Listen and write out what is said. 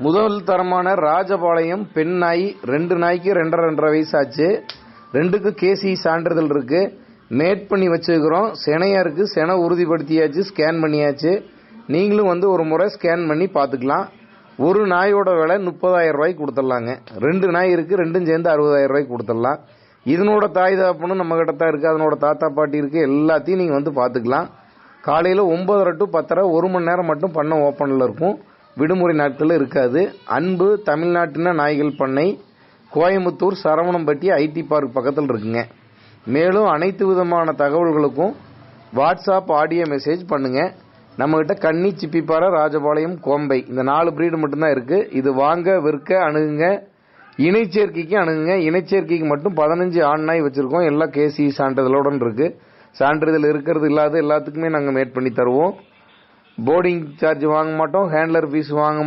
முதல் தரமான ராஜபாளையம் பெண் நாய் ரெண்டு நாய்க்கு ரெண்டரை ரெண்டரை வயசு ஆச்சு ரெண்டுக்கு கேசி சான்றிதழ் இருக்கு. மேட் பண்ணி வச்சுருக்கிறோம். செனையாக இருக்குது செனை உறுதிப்படுத்தியாச்சு ஸ்கேன் பண்ணியாச்சு. நீங்களும் வந்து ஒரு முறை ஸ்கேன் பண்ணி பார்த்துக்கலாம். ஒரு நாயோட விலை முப்பதாயிரம் ரூபாய்க்கு கொடுத்துடலாங்க. ரெண்டு நாய் இருக்குது ரெண்டும் சேர்ந்து அறுபதாயிரம் ரூபாய்க்கு கொடுத்துடலாம். இதனோட தாய் தாப்பனும் நம்ம கிட்ட தான் இருக்குது அதனோட தாத்தா பாட்டி இருக்குது எல்லாத்தையும் நீங்கள் வந்து பார்த்துக்கலாம். காலையில் ஒம்பதரை டு பத்தரை ஒரு மணி நேரம் மட்டும் பண்ண ஓப்பனில் இருக்கும். விடுமுறை நாட்களில் இருக்காது. அன்பு தமிழ்நாட்டின நாய்கள் பண்ணை கோயம்புத்தூர் சரவணம்பட்டி ஐடி பார்க் பக்கத்தில் இருக்குங்க. மேலும் அனைத்து விதமான தகவல்களுக்கும் வாட்ஸ்அப் ஆடியோ மெசேஜ் பண்ணுங்க. நம்மகிட்ட கன்னி சிப்பிப்பாறை ராஜபாளையம் கோம்பை இந்த நாலு பிரீடு மட்டும்தான் இருக்குது இது வாங்க விற்க அணுகுங்க. இணைச்சேர்க்கைக்கு அணுகுங்க. இணைச்சேர்க்கைக்கு மட்டும் பதினஞ்சு ஆண் நாய் வச்சுருக்கோம். எல்லாம் கேசி சான்றிதழுடன் இருக்குது சான்றிதழ் இருக்கிறது இல்லாத எல்லாத்துக்குமே நாங்கள் மேட் பண்ணி தருவோம். போர்டிங் சார்ஜ் வாங்க மாட்டோம் ஹேண்ட்லர் ஃபீஸ் வாங்க